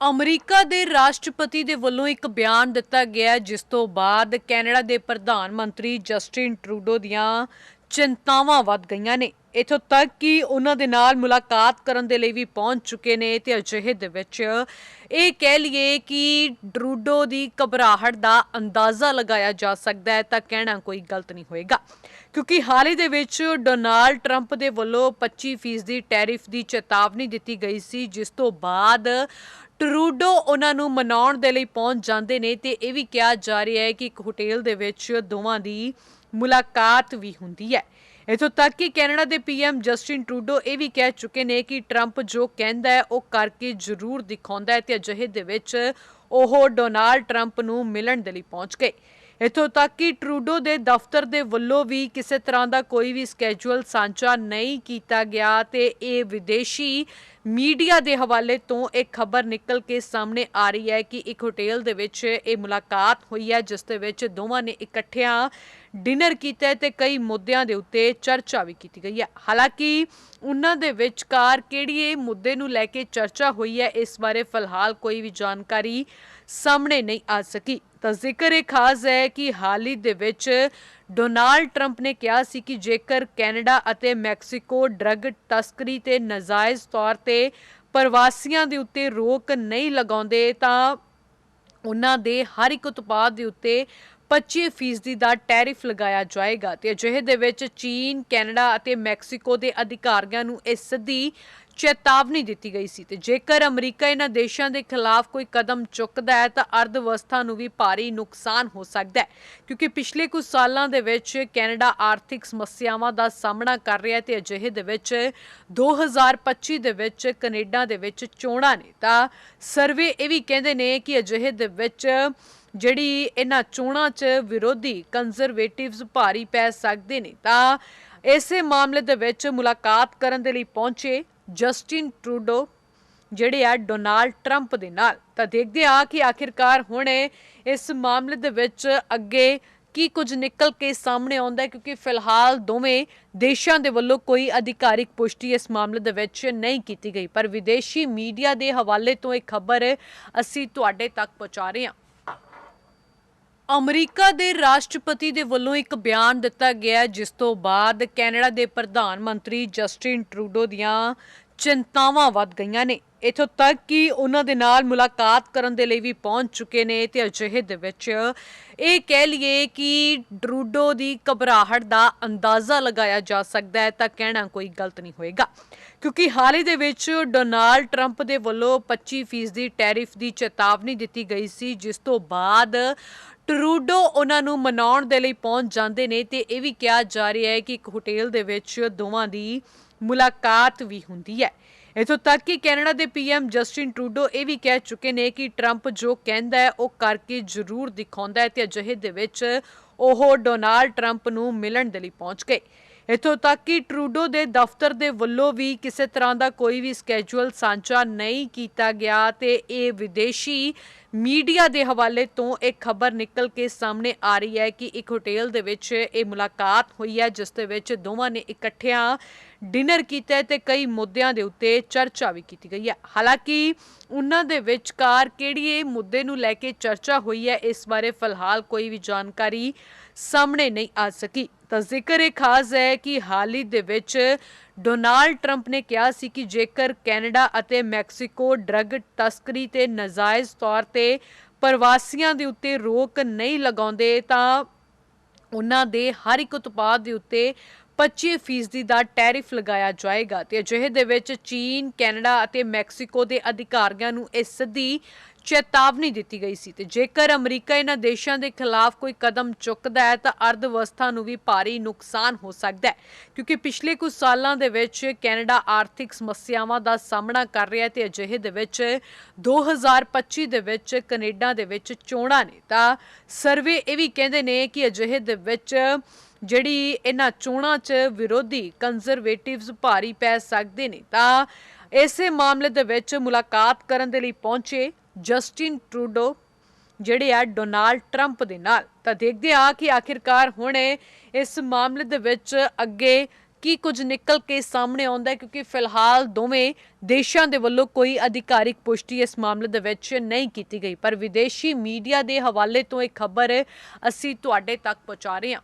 America ਦੇ ਰਾਸ਼ਟਰਪਤੀ ਦੇ ਵੱਲੋਂ ਇੱਕ ਬਿਆਨ ਦਿੱਤਾ ਗਿਆ ਜਿਸ ਤੋਂ ਬਾਅਦ ਕੈਨੇਡਾ ਦੇ ਪ੍ਰਧਾਨ ਮੰਤਰੀ ਜਸਟਿਨ ਟਰੂਡੋ ਦੀਆਂ ਚਿੰਤਾਵਾਂ ਵੱਧ ਗਈਆਂ ਨੇ। ਇਥੋਂ ਤੱਕ ਕਿ ਉਹਨਾਂ ਦੇ ਨਾਲ ਮੁਲਾਕਾਤ ਕਰਨ ਦੇ ਲਈ ਵੀ ਪਹੁੰਚ ਚੁੱਕੇ ਨੇ ਤੇ ਅਜਿਹੇ ਦੇ ਵਿੱਚ ਇਹ ਕਹਿ ਲਈਏ ਕਿ ਟਰੂਡੋ ਦੀ ਘਬਰਾਹਟ ਦਾ ਅੰਦਾਜ਼ਾ ਲਗਾਇਆ ਜਾ ਸਕਦਾ ਹੈ ਤਾਂ ਕਹਿਣਾ ਕੋਈ ਗਲਤ ਨਹੀਂ ਹੋਏਗਾ। ਕਿਉਂਕਿ ਹਾਲ ਹੀ ਦੇ ਵਿੱਚ ਡੋਨਾਲਡ ਟਰੰਪ ਦੇ ਵੱਲੋਂ 25% ਦੀ ਟੈਰਿਫ ਦੀ ਚੇਤਾਵਨੀ ਦਿੱਤੀ ਗਈ ਸੀ, ਜਿਸ ਤੋਂ ਬਾਅਦ ਟਰੂਡੋ ਉਹਨਾਂ ਨੂੰ ਮਨਾਉਣ ਦੇ ਲਈ ਪਹੁੰਚ ਜਾਂਦੇ ਨੇ ਤੇ ਇਹ ਵੀ ਕਿਹਾ ਜਾ ਰਿਹਾ ਹੈ ਕਿ ਇੱਕ ਹੋਟਲ ਦੇ ਵਿੱਚ ਦੋਵਾਂ ਦੀ ਮੁਲਾਕਾਤ ਵੀ ਹੁੰਦੀ ਹੈ। ਇਥੋਂ ਤੱਕ ਕਿ ਕੈਨੇਡਾ ਦੇ ਪੀਐਮ ਜਸਟਿਨ ਟਰੂਡੋ ਇਹ ਵੀ ਕਹਿ ਚੁੱਕੇ ਨੇ ਕਿ ਟਰੰਪ ਜੋ ਕਹਿੰਦਾ ਹੈ ਉਹ ਕਰਕੇ ਜ਼ਰੂਰ ਦਿਖਾਉਂਦਾ ਹੈ ਤੇ ਅਜਿਹੇ ਦੇ ਵਿੱਚ ਉਹ ਡੋਨਾਲਡ ਟਰੰਪ ਨੂੰ ਮਿਲਣ ਦੇ ਲਈ ਪਹੁੰਚ ਗਏ। ਇਥੋਂ ਤੱਕ ਕਿ ਟਰੂਡੋ ਦੇ ਦਫ਼ਤਰ ਦੇ ਵੱਲੋਂ ਵੀ ਕਿਸੇ ਤਰ੍ਹਾਂ ਦਾ ਕੋਈ ਵੀ ਸਕੇਜੂਲ ਸਾਂਝਾ ਨਹੀਂ ਕੀਤਾ ਗਿਆ ਤੇ ਇਹ ਵਿਦੇਸ਼ੀ ਮੀਡੀਆ ਦੇ ਹਵਾਲੇ ਤੋਂ ਇੱਕ ਖਬਰ ਨਿਕਲ ਕੇ ਸਾਹਮਣੇ ਆ ਰਹੀ ਹੈ ਕਿ ਇੱਕ ਹੋਟਲ ਦੇ ਵਿੱਚ ਇਹ ਮੁਲਾਕਾਤ ਹੋਈ ਹੈ, ਜਿਸ ਦੇ ਵਿੱਚ ਦੋਵਾਂ ਨੇ ਇਕੱਠਿਆਂ ਡਿਨਰ ਕੀਤਾ ਹੈ ਤੇ ਕਈ ਮੁੱਦਿਆਂ ਦੇ ਉੱਤੇ ਚਰਚਾ ਵੀ ਕੀਤੀ ਗਈ ਹੈ। ਹਾਲਾਂਕਿ ਉਹਨਾਂ ਦੇ ਵਿਚਕਾਰ ਕਿਹੜੀ ਮੁੱਦੇ ਨੂੰ ਲੈ ਕੇ ਚਰਚਾ ਹੋਈ ਹੈ, ਇਸ ਬਾਰੇ ਫਿਲਹਾਲ ਕੋਈ ਵੀ ਜਾਣਕਾਰੀ ਸਾਹਮਣੇ ਨਹੀਂ ਆ ਸਕੀ। ਤਾਂ ਜ਼ਿਕਰ ਇਹ ਖਾਸ ਹੈ ਕਿ ਹਾਲ ਹੀ ਦੇ ਵਿੱਚ ਡੋਨਾਲਡ ਟਰੰਪ ਨੇ ਕਿਹਾ ਸੀ ਕਿ ਜੇਕਰ ਕੈਨੇਡਾ ਅਤੇ ਮੈਕਸੀਕੋ ਡਰੱਗ ਤਸਕਰੀ ਤੇ ਨਜਾਇਜ਼ ਤੌਰ ਤੇ ਪ੍ਰਵਾਸੀਆਂ ਦੇ ਉੱਤੇ ਰੋਕ ਨਹੀਂ ਲਗਾਉਂਦੇ, ਤਾਂ ਉਹਨਾਂ ਦੇ ਹਰ ਇੱਕ ਉਤਪਾਦ ਦੇ ਉੱਤੇ 25% ਦਾ ਟੈਰਿਫ ਲਗਾਇਆ ਜਾਏਗਾ ਤੇ ਅਜਿਹੇ ਦੇ ਵਿੱਚ ਚੀਨ, ਕੈਨੇਡਾ ਅਤੇ ਮੈਕਸੀਕੋ ਦੇ ਅਧਿਕਾਰੀਆਂ ਨੂੰ ਇਸ ਸਿੱਧੀ ਚੇਤਾਵਨੀ ਦਿੱਤੀ ਗਈ ਸੀ ਤੇ ਜੇਕਰ ਅਮਰੀਕਾ ਇਹਨਾਂ ਦੇਸ਼ਾਂ ਦੇ ਖਿਲਾਫ ਕੋਈ ਕਦਮ ਚੁੱਕਦਾ ਹੈ ਤਾਂ ਅਰਥਵਿਵਸਥਾ ਨੂੰ ਵੀ ਭਾਰੀ ਨੁਕਸਾਨ ਹੋ ਸਕਦਾ ਹੈ ਕਿਉਂਕਿ ਪਿਛਲੇ ਕੁਝ ਸਾਲਾਂ ਦੇ ਵਿੱਚ ਕੈਨੇਡਾ ਆਰਥਿਕ ਸਮੱਸਿਆਵਾਂ ਦਾ ਸਾਹਮਣਾ ਕਰ ਰਿਹਾ ਹੈ ਤੇ ਅਜਿਹੇ ਦੇ ਵਿੱਚ 2025 ਦੇ ਵਿੱਚ ਕੈਨੇਡਾ ਦੇ ਵਿੱਚ ਚੋਣਾਂ ਨੇ। ਤਾਂ ਸਰਵੇ ਇਹ ਵੀ ਕਹਿੰਦੇ ਨੇ ਕਿ ਅਜਿਹੇ ਦੇ ਵਿੱਚ ਜਿਹੜੀ ਇਹਨਾਂ ਚੋਣਾਂ 'ਚ ਵਿਰੋਧੀ ਕੰਜ਼ਰਵੇਟਿਵਸ ਭਾਰੀ ਪੈ ਸਕਦੇ ਨੇ, ਤਾਂ ਇਸੇ ਮਾਮਲੇ ਦੇ ਵਿੱਚ ਮੁਲਾਕਾਤ ਕਰਨ ਦੇ ਲਈ ਪਹੁੰਚੇ ਜਸਟਿਨ ਟਰੂਡੋ, ਜਿਹੜੇ ਆ ਡੋਨਾਲਡ ਟਰੰਪ ਦੇ ਨਾਲ। ਤਾਂ ਦੇਖਦੇ ਆ ਕਿ ਆਖਿਰਕਾਰ ਹੁਣ ਇਸ ਮਾਮਲੇ ਦੇ ਵਿੱਚ ਅੱਗੇ ਕੀ ਕੁਝ ਨਿਕਲ ਕੇ ਸਾਹਮਣੇ ਆਉਂਦਾ ਹੈ, ਕਿਉਂਕਿ ਫਿਲਹਾਲ ਦੋਵੇਂ ਦੇਸ਼ਾਂ ਦੇ ਵੱਲੋਂ ਕੋਈ ਅਧਿਕਾਰਿਕ ਪੁਸ਼ਟੀ ਇਸ ਮਾਮਲੇ ਦੇ ਵਿੱਚ ਨਹੀਂ ਕੀਤੀ ਗਈ। ਪਰ ਵਿਦੇਸ਼ੀ ਮੀਡੀਆ ਦੇ ਹਵਾਲੇ ਤੋਂ ਇਹ ਖਬਰ ਅਸੀਂ ਤੁਹਾਡੇ ਤੱਕ ਪਹੁੰਚਾ ਰਹੇ ਹਾਂ। ਅਮਰੀਕਾ ਦੇ ਰਾਸ਼ਟਰਪਤੀ ਦੇ ਵੱਲੋਂ ਇੱਕ ਬਿਆਨ ਦਿੱਤਾ ਗਿਆ ਜਿਸ ਤੋਂ ਬਾਅਦ ਕੈਨੇਡਾ ਦੇ ਪ੍ਰਧਾਨ ਮੰਤਰੀ ਜਸਟਿਨ ਟਰੂਡੋ ਦੀਆਂ ਚਿੰਤਾਵਾਂ ਵੱਧ ਗਈਆਂ ਨੇ। ਇਥੋਂ ਤੱਕ ਕਿ ਉਹਨਾਂ ਦੇ ਨਾਲ ਮੁਲਾਕਾਤ ਕਰਨ ਦੇ ਲਈ ਵੀ ਪਹੁੰਚ ਚੁੱਕੇ ਨੇ ਤੇ ਅਜਿਹੇ ਦੇ ਵਿੱਚ ਇਹ ਕਹਿ ਲਈਏ ਕਿ ਡਰੂਡੋ ਦੀ ਘਬਰਾਹਟ ਦਾ ਅੰਦਾਜ਼ਾ ਲਗਾਇਆ ਜਾ ਸਕਦਾ ਹੈ, ਤਾਂ ਕਹਿਣਾ ਕੋਈ ਗਲਤ ਨਹੀਂ ਹੋਏਗਾ। ਕਿਉਂਕਿ ਹਾਲ ਹੀ ਦੇ ਵਿੱਚ ਡੋਨਾਲਡ ਟਰੰਪ ਦੇ ਵੱਲੋਂ 25% ਦੀ ਟੈਰਿਫ ਦੀ ਚੇਤਾਵਨੀ ਦਿੱਤੀ ਗਈ ਸੀ, ਜਿਸ ਤੋਂ ਬਾਅਦ ਟਰੂਡੋ ਉਹਨਾਂ ਨੂੰ ਮਨਾਉਣ ਦੇ ਲਈ ਪਹੁੰਚ ਜਾਂਦੇ ਨੇ ਤੇ ਇਹ ਵੀ ਕਿਹਾ ਜਾ ਰਿਹਾ ਹੈ ਕਿ ਇੱਕ ਹੋਟਲ ਦੇ ਵਿੱਚ ਦੋਵਾਂ ਦੀ ਮੁਲਾਕਾਤ ਵੀ ਹੁੰਦੀ ਹੈ। ਇਥੋਂ ਤੱਕ ਕਿ ਕੈਨੇਡਾ ਦੇ ਪੀਐਮ ਜਸਟਿਨ ਟਰੂਡੋ ਇਹ ਵੀ ਕਹਿ ਚੁੱਕੇ ਨੇ ਕਿ ਟਰੰਪ ਜੋ ਕਹਿੰਦਾ ਹੈ ਉਹ ਕਰਕੇ ਜ਼ਰੂਰ ਦਿਖਾਉਂਦਾ ਹੈ ਤੇ ਅਜਿਹੇ ਦੇ ਵਿੱਚ ਉਹ ਡੋਨਾਲਡ ਟਰੰਪ ਨੂੰ ਮਿਲਣ ਦੇ ਲਈ ਪਹੁੰਚ ਗਏ। ਇਥੋਂ ਤੱਕ ਕਿ ਟਰੂਡੋ ਦੇ ਦਫ਼ਤਰ ਦੇ ਵੱਲੋਂ ਵੀ ਕਿਸੇ ਤਰ੍ਹਾਂ ਦਾ ਕੋਈ ਵੀ ਸਕੇਜੂਲ ਸਾਂਝਾ ਨਹੀਂ ਕੀਤਾ ਗਿਆ ਤੇ ਇਹ ਵਿਦੇਸ਼ੀ ਮੀਡੀਆ ਦੇ ਹਵਾਲੇ ਤੋਂ ਇੱਕ ਖਬਰ ਨਿਕਲ ਕੇ ਸਾਹਮਣੇ ਆ ਰਹੀ ਹੈ ਕਿ ਇੱਕ ਹੋਟਲ ਦੇ ਵਿੱਚ ਇਹ ਮੁਲਾਕਾਤ ਹੋਈ ਹੈ, ਜਿਸ ਦੇ ਵਿੱਚ ਦੋਵਾਂ ਨੇ ਇਕੱਠਿਆਂ ਡਿਨਰ ਕੀਤਾ ਹੈ ਤੇ ਕਈ ਮੁੱਦਿਆਂ ਦੇ ਉੱਤੇ ਚਰਚਾ ਵੀ ਕੀਤੀ ਗਈ ਹੈ। ਹਾਲਾਂਕਿ ਉਹਨਾਂ ਦੇ ਵਿਚਕਾਰ ਕਿਹੜੀ ਮੁੱਦੇ ਨੂੰ ਲੈ ਕੇ ਚਰਚਾ ਹੋਈ ਹੈ, ਇਸ ਬਾਰੇ ਫਿਲਹਾਲ ਕੋਈ ਵੀ ਜਾਣਕਾਰੀ ਸਾਹਮਣੇ ਨਹੀਂ ਆ ਸਕੀ। ਤਾਂ ਜ਼ਿਕਰ ਇਹ ਖਾਸ ਹੈ ਕਿ ਹਾਲ ਹੀ ਦੇ ਵਿੱਚ ਡੋਨਾਲਡ ਟਰੰਪ ਨੇ ਕਿਹਾ ਸੀ ਕਿ ਜੇਕਰ ਕੈਨੇਡਾ ਅਤੇ ਮੈਕਸੀਕੋ ਡਰੱਗ ਤਸਕਰੀ ਤੇ ਨਜਾਇਜ਼ ਤੌਰ ਤੇ ਪ੍ਰਵਾਸੀਆਂ ਦੇ ਉੱਤੇ ਰੋਕ ਨਹੀਂ ਲਗਾਉਂਦੇ ਤਾਂ ਉਹਨਾਂ ਦੇ ਹਰ ਇੱਕ ਉਤਪਾਦ ਦੇ ਉੱਤੇ 25% ਦਾ ਟੈਰਿਫ ਲਗਾਇਆ ਜਾਏਗਾ। ਤੇ ਅਜਿਹੇ ਦੇ ਵਿੱਚ ਚੀਨ, ਕੈਨੇਡਾ ਅਤੇ ਮੈਕਸੀਕੋ ਦੇ ਅਧਿਕਾਰੀਆਂ ਨੂੰ ਇਹ ਸਿੱਧੀ ਚੇਤਾਵਨੀ ਦਿੱਤੀ ਗਈ ਸੀ ਤੇ ਜੇਕਰ ਅਮਰੀਕਾ ਇਹਨਾਂ ਦੇਸ਼ਾਂ ਦੇ ਖਿਲਾਫ ਕੋਈ ਕਦਮ ਚੁੱਕਦਾ ਹੈ, ਤਾਂ ਅਰਥਵਿਵਸਥਾ ਨੂੰ ਵੀ ਭਾਰੀ ਨੁਕਸਾਨ ਹੋ ਸਕਦਾ ਹੈ। ਕਿਉਂਕਿ ਪਿਛਲੇ ਕੁਝ ਸਾਲਾਂ ਦੇ ਵਿੱਚ ਕੈਨੇਡਾ ਆਰਥਿਕ ਸਮੱਸਿਆਵਾਂ ਦਾ ਸਾਹਮਣਾ ਕਰ ਰਿਹਾ ਹੈ ਤੇ ਅਜਿਹੇ ਦੇ ਵਿੱਚ 2025 ਦੇ ਵਿੱਚ ਕੈਨੇਡਾ ਦੇ ਵਿੱਚ ਚੋਣਾਂ ਨੇ। ਤਾਂ ਸਰਵੇ ਇਹ ਵੀ ਕਹਿੰਦੇ ਨੇ ਕਿ ਅਜਿਹੇ ਦੇ ਵਿੱਚ ਜਿਹੜੀ ਇਹਨਾਂ ਚੋਣਾਂ 'ਚ ਵਿਰੋਧੀ ਕੰਜ਼ਰਵੇਟਿਵਸ ਭਾਰੀ ਪੈ ਸਕਦੇ ਨੇ। ਤਾਂ ਇਸੇ ਮਾਮਲੇ ਦੇ ਵਿੱਚ ਮੁਲਾਕਾਤ ਕਰਨ ਦੇ ਲਈ ਪਹੁੰਚੇ ਜਸਟਿਨ ਟਰੂਡੋ, ਜਿਹੜੇ ਆ ਡੋਨਾਲਡ ਟਰੰਪ ਦੇ ਨਾਲ। ਤਾਂ ਦੇਖਦੇ ਆ ਕਿ ਆਖਿਰਕਾਰ ਹੁਣ ਇਸ ਮਾਮਲੇ ਦੇ ਵਿੱਚ ਅੱਗੇ ਕੀ ਕੁਝ ਨਿਕਲ ਕੇ ਸਾਹਮਣੇ ਆਉਂਦਾ ਹੈ, ਕਿਉਂਕਿ ਫਿਲਹਾਲ ਦੋਵੇਂ ਦੇਸ਼ਾਂ ਦੇ ਵੱਲੋਂ ਕੋਈ ਅਧਿਕਾਰਿਕ ਪੁਸ਼ਟੀ ਇਸ ਮਾਮਲੇ ਦੇ ਵਿੱਚ ਨਹੀਂ ਕੀਤੀ ਗਈ। ਪਰ ਵਿਦੇਸ਼ੀ ਮੀਡੀਆ ਦੇ ਹਵਾਲੇ ਤੋਂ ਇਹ ਖਬਰ ਅਸੀਂ ਤੁਹਾਡੇ ਤੱਕ ਪਹੁੰਚਾ ਰਹੇ ਹਾਂ।